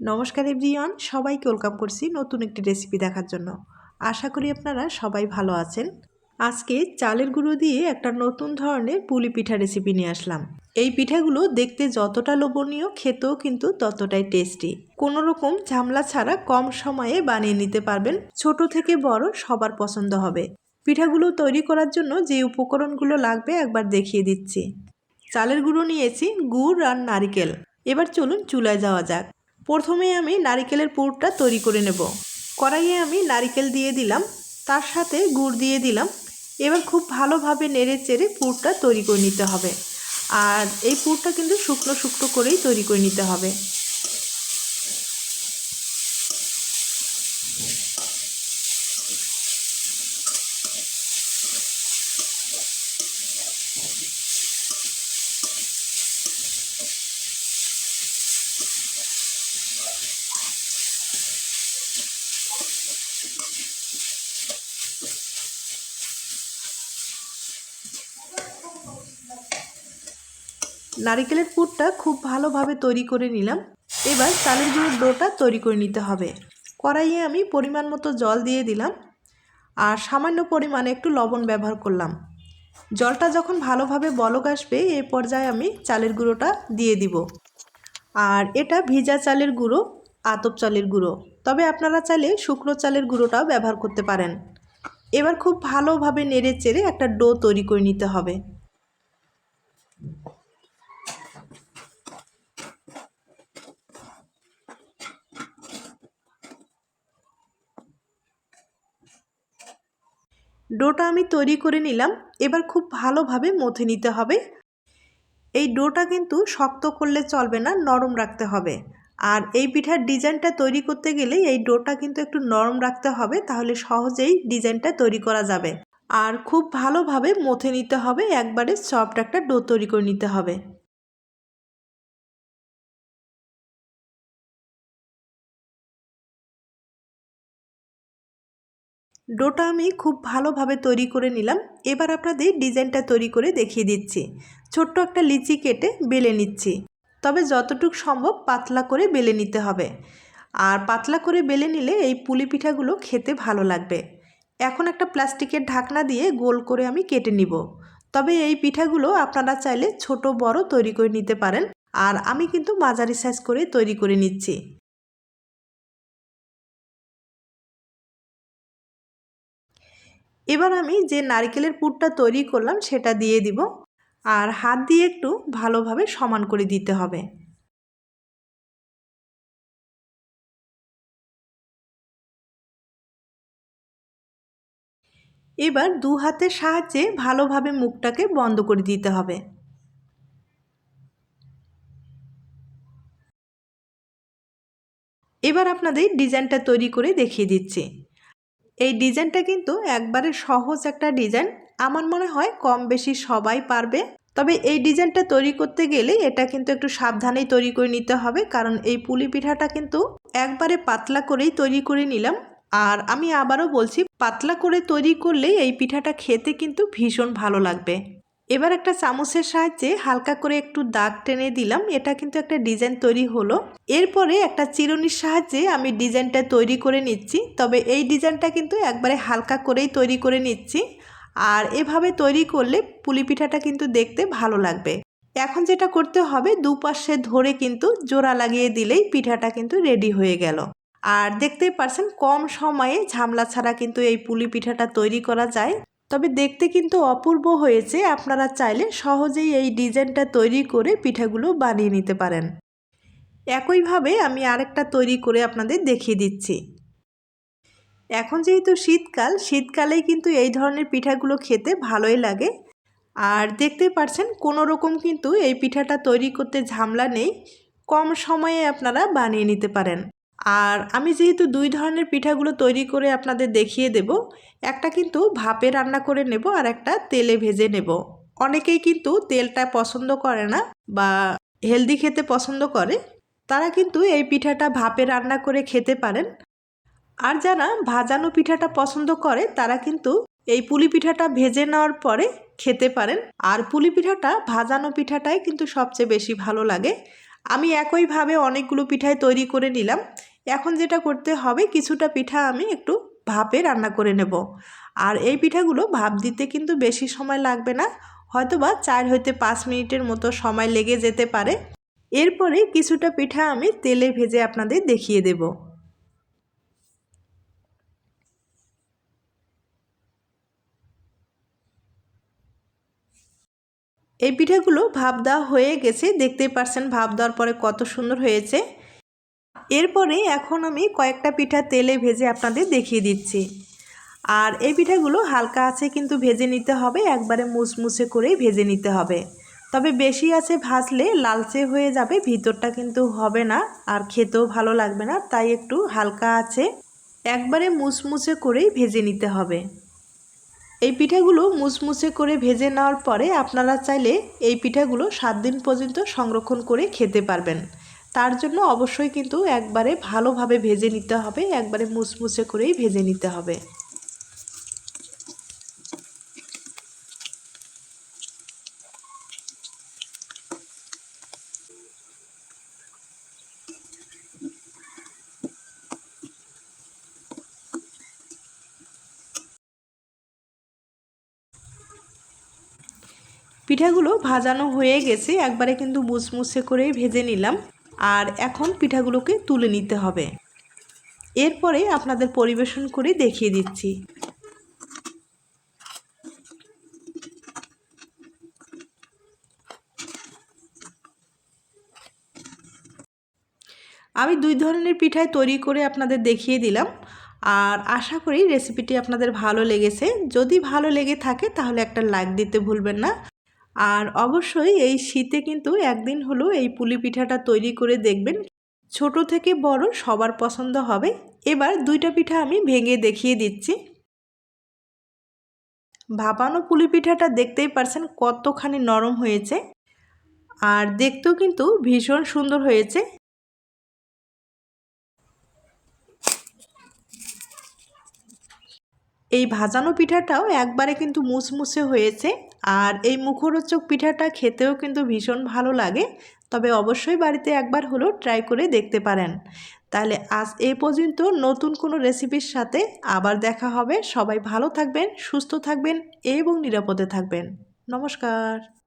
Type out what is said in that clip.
নমস্কার এভরিওয়ান, সবাইকে ওয়েলকাম করছি নতুন একটি রেসিপি দেখার জন্য। আশা করি আপনারা সবাই ভালো আছেন। আজকে চালের গুঁড়ো দিয়ে একটা নতুন ধরনের পুলি পিঠা রেসিপি নিয়ে আসলাম। এই পিঠাগুলো দেখতে যতটা লোভনীয়, খেতেও কিন্তু ততটাই টেস্টি। কোনো রকম ঝামলা ছাড়া কম সময়ে বানিয়ে নিতে পারবেন। ছোট থেকে বড় সবার পছন্দ হবে। পিঠাগুলো তৈরি করার জন্য যে উপকরণগুলো লাগবে একবার দেখিয়ে দিচ্ছি। চালের গুঁড়ো নিয়েছি গুড় আর নারিকেল। এবার চলুন চুলায় যাওয়া যাক। প্রথমে আমি নারিকেলের পুরটা তৈরি করে নেব। কড়াইয়ে আমি নারিকেল দিয়ে দিলাম, তার সাথে গুড় দিয়ে দিলাম। এবার খুব ভালোভাবে নেড়ে চেড়ে পুরটা তৈরি করে নিতে হবে। আর এই পুরটা কিন্তু শুকনো শুকনো করেই তৈরি করে নিতে হবে। নারিকেলের পুরটা খুব ভালোভাবে তৈরি করে নিলাম। এবার চালের গুঁড়োর ডোটা তৈরি করে নিতে হবে। কড়াইয়ে আমি পরিমাণ মতো জল দিয়ে দিলাম আর সামান্য পরিমাণে একটু লবণ ব্যবহার করলাম। জলটা যখন ভালোভাবে বলক আসবে এই পর্যায়ে আমি চালের গুঁড়োটা দিয়ে দিব। আর এটা ভিজা চালের গুঁড়ো, আতপ চালের গুঁড়ো। তবে আপনারা চাইলে শুকনো চালের গুঁড়োটাও ব্যবহার করতে পারেন। এবার খুব ভালোভাবে নেড়ে চেড়ে একটা ডো তৈরি করে নিতে হবে। ডোটা আমি তৈরি করে নিলাম। এবার খুব ভালোভাবে মথে নিতে হবে। এই ডোটা কিন্তু শক্ত করলে চলবে না, নরম রাখতে হবে। আর এই পিঠার ডিজাইনটা তৈরি করতে গেলে এই ডোটা কিন্তু একটু নরম রাখতে হবে, তাহলে সহজেই ডিজাইনটা তৈরি করা যাবে। আর খুব ভালোভাবে মথে নিতে হবে, একবারে সফট একটা ডো তৈরি করে নিতে হবে। ডোটা আমি খুব ভালোভাবে তৈরি করে নিলাম, এবার আপনাদের ডিজাইনটা তৈরি করে দেখিয়ে দিচ্ছি। ছোট্ট একটা লিচি কেটে বেলে নিচ্ছি। তবে যতটুক সম্ভব পাতলা করে বেলে নিতে হবে। আর পাতলা করে বেলে নিলে এই পুলি পিঠাগুলো খেতে ভালো লাগবে। এখন একটা প্লাস্টিকের ঢাকনা দিয়ে গোল করে আমি কেটে নিব। তবে এই পিঠাগুলো আপনারা চাইলে ছোট, বড় তৈরি করে নিতে পারেন। আর আমি কিন্তু মাঝারি সাইজ করে তৈরি করে নিচ্ছি। এবার আমি যে নারকেলের পুরটা তৈরি করলাম সেটা দিয়ে দিব। আর হাত দিয়ে একটু ভালোভাবে সমান করে দিতে হবে। এবার দু হাতের সাহায্যে ভালোভাবে মুখটাকে বন্ধ করে দিতে হবে। এবার আপনাদের ডিজাইনটা তৈরি করে দেখিয়ে দিচ্ছি। এই ডিজাইনটা কিন্তু একবারে সহজ একটা ডিজাইন আমার মনে হয় কম বেশি সবাই পারবে। তবে এই ডিজাইনটা তৈরি করতে গেলে এটা কিন্তু একটু সাবধানেই তৈরি করে নিতে হবে, কারণ এই পুলি পিঠাটা কিন্তু একবারে পাতলা করেই তৈরি করে নিলাম। আর আমি আবারও বলছি, পাতলা করে তৈরি করলে এই পিঠাটা খেতে কিন্তু ভীষণ ভালো লাগবে। এবার একটা চামচের সাহায্যে হালকা করে একটু দাগ টেনে দিলাম, এটা কিন্তু একটা ডিজাইন তৈরি হলো। এরপরে একটা চিরুনির সাহায্যে আমি ডিজাইনটা তৈরি করে নিচ্ছি, তবে এই ডিজাইনটা কিন্তু একবারে হালকা করেই তৈরি করে নিচ্ছি। আর এভাবে তৈরি করলে পুলি পিঠাটা কিন্তু দেখতে ভালো লাগবে। এখন যেটা করতে হবে, দুপাশে ধরে কিন্তু জোড়া লাগিয়ে দিলেই পিঠাটা কিন্তু রেডি হয়ে গেল। আর দেখতেই পারছেন, কম সময়ে ঝামলা ছাড়া কিন্তু এই পুলি পিঠাটা তৈরি করা যায়। তবে দেখতে কিন্তু অপূর্ব হয়েছে, আপনারা চাইলে সহজেই এই ডিজাইনটা তৈরি করে পিঠাগুলো বানিয়ে নিতে পারেন। একইভাবে আমি আরেকটা তৈরি করে আপনাদের দেখিয়ে দিচ্ছি। এখন যেহেতু শীতকাল, শীতকালেই কিন্তু এই ধরনের পিঠাগুলো খেতে ভালোই লাগে। আর দেখতে পাচ্ছেন কোনো রকম কিন্তু এই পিঠাটা তৈরি করতে ঝামলা নেই। কম সময়ে আপনারা বানিয়ে নিতে পারেন। আর আমি যেহেতু দুই ধরনের পিঠাগুলো তৈরি করে আপনাদের দেখিয়ে দেব, একটা কিন্তু ভাপে রান্না করে নেব আর একটা তেলে ভেজে নেব। অনেকেই কিন্তু তেলটা পছন্দ করে না বা হেলদি খেতে পছন্দ করে। তারা কিন্তু এই পিঠাটা ভাপে রান্না করে খেতে পারেন। আর যারা ভাজানো পিঠাটা পছন্দ করে, তারা কিন্তু এই পুলি পিঠাটা ভেজে নেওয়ার পরে খেতে পারেন। আর পুলি পিঠাটা, ভাজানো পিঠাটাই কিন্তু সবচেয়ে বেশি ভালো লাগে। আমি একইভাবে অনেকগুলো পিঠাই তৈরি করে নিলাম। এখন যেটা করতে হবে, কিছুটা পিঠা আমি একটু ভাপে রান্না করে নেব। আর এই পিঠাগুলো ভাপ দিতে কিন্তু বেশি সময় লাগবে না। হয়তো বা চার হইতে পাঁচ মিনিটের মতো সময় লেগে যেতে পারে। এরপরে কিছুটা পিঠা আমি তেলে ভেজে আপনাদের দেখিয়ে দেব। এই পিঠাগুলো ভাপ দেওয়া হয়ে গেছে, দেখতেই পারছেন ভাপ দেওয়ার পরে কত সুন্দর হয়েছে। এরপরে এখন আমি কয়েকটা পিঠা তেলে ভেজে আপনাদের দেখিয়ে দিচ্ছি। আর এই পিঠাগুলো হালকা আছে কিন্তু ভেজে নিতে হবে, একবারে মুসমুসে করেই ভেজে নিতে হবে। তবে বেশি আছে ভাজলে লালচে হয়ে যাবে, ভিতরটা কিন্তু হবে না আর খেতেও ভালো লাগবে না, তাই একটু হালকা আছে, একবারে মুসমুসে করেই ভেজে নিতে হবে। এই পিঠাগুলো মুছমুছে করে ভেজে নেওয়ার পরে আপনারা চাইলে এই পিঠাগুলো সাত দিন পর্যন্ত সংরক্ষণ করে খেতে পারবেন। তার জন্য অবশ্যই কিন্তু একবারে ভালোভাবে ভেজে নিতে হবে, একবারে মুছমুছে করেই ভেজে নিতে হবে। পিঠাগুলো ভাজানো হয়ে গেছে, একবারে কিন্তু মুসমুসে করেই ভেজে নিলাম। আর এখন পিঠাগুলোকে তুলে নিতে হবে। এরপরে আপনাদের পরিবেশন করে দেখিয়ে দিচ্ছি। আমি দুই ধরনের পিঠাই তৈরি করে আপনাদের দেখিয়ে দিলাম। আর আশা করি রেসিপিটি আপনাদের ভালো লেগেছে। যদি ভালো লেগে থাকে তাহলে একটা লাইক দিতে ভুলবেন না। আর অবশ্যই এই শীতে কিন্তু একদিন হলো এই পুলি পিঠাটা তৈরি করে দেখবেন। ছোট থেকে বড় সবার পছন্দ হবে। এবার দুইটা পিঠা আমি ভেঙে দেখিয়ে দিচ্ছি। ভাপানো পুলি পিঠাটা দেখতেই পারছেন কতখানি নরম হয়েছে। আর দেখতেও কিন্তু ভীষণ সুন্দর হয়েছে। এই ভাজানো পিঠাটাও একবারে কিন্তু মুসমুসে হয়েছে আর এই মুখরোচক পিঠাটা খেতেও কিন্তু ভীষণ ভালো লাগে। তবে অবশ্যই বাড়িতে একবার হলেও ট্রাই করে দেখতে পারেন। তাহলে আজ এ পর্যন্ত নতুন কোনো রেসিপির সাথে আবার দেখা হবে। সবাই ভালো থাকবেন, সুস্থ থাকবেন এবং নিরাপদে থাকবেন। নমস্কার।